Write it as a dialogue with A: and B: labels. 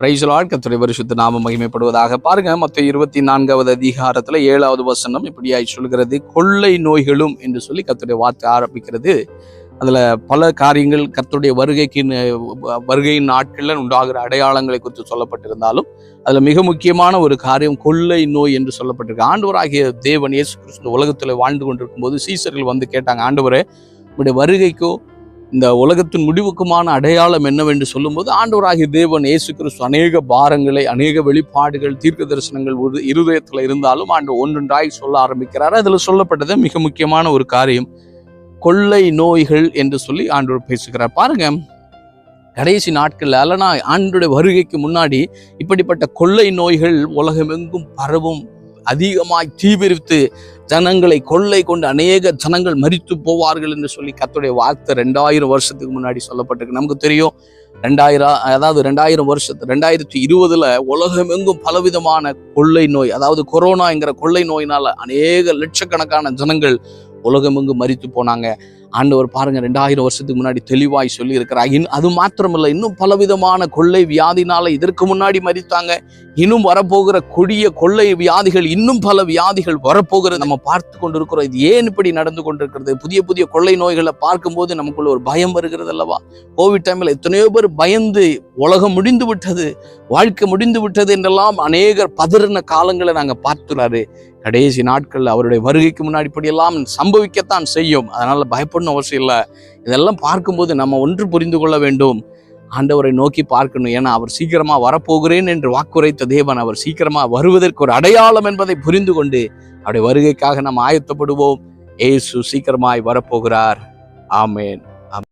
A: பிரைசலால் கத்துடைய பரிசுத்த நாம மகிமைப்படுவதாக. பாருங்க மத்த இருபத்தி நான்காவது அதிகாரத்துல ஏழாவது வசனம் இப்படியாய் சொல்கிறது கொள்ளை நோய்களும் என்று சொல்லி கத்துடைய வார்த்தை ஆரம்பிக்கிறது. அதுல பல காரியங்கள் கர்த்தருடைய வருகைக்கு வருகையின் நாட்களில் உண்டாகிற அடையாளங்களை குறித்து சொல்லப்பட்டிருந்தாலும் அதுல மிக முக்கியமான ஒரு காரியம் கொள்ளை நோய் என்று சொல்லப்பட்டிருக்கு. ஆண்டவராகிய தேவன் இயேசு கிறிஸ்து உலகத்துல வாழ்ந்து கொண்டிருக்கும் போது சீசர்கள் வந்து கேட்டாங்க ஆண்டவரே உங்களுடைய வருகைக்கோ இந்த உலகத்தின் முடிவுக்குமான அடையாளம் என்னவென்று சொல்லும்போது ஆண்டவராகிய தேவன் இயேசு கிறிஸ்து அநேக பாரங்களை அநேக வெளிப்பாடுகள் தீர்க்க தரிசனங்கள் ஒரு இருதயத்தில் இருந்தாலும் ஆண்டு ஒன்றொன்றாய் சொல்ல ஆரம்பிக்கிறார். அதில் சொல்லப்பட்டது மிக முக்கியமான ஒரு காரியம். கொள்ளை நோய்கள் என்று சொல்லி ஆண்டவர் பேசுகிறார். பாருங்க கடைசி நாட்களில் அல்லனா ஆண்டுடைய வருகைக்கு முன்னாடி இப்படிப்பட்ட கொள்ளை நோய்கள் உலகமெங்கும் பரவும் அதிகமாய் தீவிரித்து ஜனங்களை கொள்ளை கொண்டு அநேக ஜனங்கள் மறித்து போவார்கள் என்று சொல்லி கத்துடைய வார்த்தை ரெண்டாயிரம் வருஷத்துக்கு முன்னாடி சொல்லப்பட்டிருக்கு. நமக்கு தெரியும் ரெண்டாயிரம் அதாவது ரெண்டாயிரம் வருஷத்து ரெண்டாயிரத்தி இருபதுல உலகமெங்கும் பலவிதமான கொள்ளை நோய் அதாவது கொரோனாங்கிற கொள்ளை நோயினால அநேக லட்சக்கணக்கான ஜனங்கள் உலகமெங்கும் மறித்து போனாங்க. ஆண்டவர் பாருங்க ரெண்டாயிரம் வருஷத்துக்கு முன்னாடி தெளிவாய் சொல்லி இருக்கிறார் இன் அது மாத்திரமில்ல இன்னும் பலவிதமான கொள்ளை வியாதினால இதற்கு முன்னாடி மறித்தாங்க இன்னும் வரப்போகிற கொடிய கொள்ளை வியாதிகள் இன்னும் பல வியாதிகள் வரப்போகிறது. நம்ம பார்த்து கொண்டிருக்கிறோம் இது ஏன் இப்படி நடந்து கொண்டிருக்கிறது? புதிய புதிய கொள்ளை நோய்களை பார்க்கும்போது நமக்குள்ள ஒரு பயம் வருகிறது அல்லவா? கோவிட் டைம்ல எத்தனையோ பேர் பயந்து உலகம் முடிந்து விட்டது வாழ்க்கை முடிந்து விட்டது என்றெல்லாம் அநேகர் பதறின காலங்களை நாங்க பார்த்துறாரு கடைசி நாட்கள் அவருடைய வருகைக்கு முன்னாடி இப்படியெல்லாம் சம்பவிக்கத்தான் செய்யும். அதனால பயப்படணும் அவசியம் இல்லை. இதெல்லாம் பார்க்கும்போது நம்ம ஒன்று புரிந்து கொள்ள வேண்டும். ஆண்டவரை நோக்கி பார்க்கணும். ஏன்னா அவர் சீக்கிரமா வரப்போகிறேன் என்று வாக்குரைத்த தேவன் அவர் சீக்கிரமா வருவதற்கு ஒரு அடையாளம் என்பதை புரிந்து கொண்டு அவருடைய வருகைக்காக நாம் ஆயத்தப்படுவோம். ஏசு சீக்கிரமாய் வரப்போகிறார். ஆமேன்.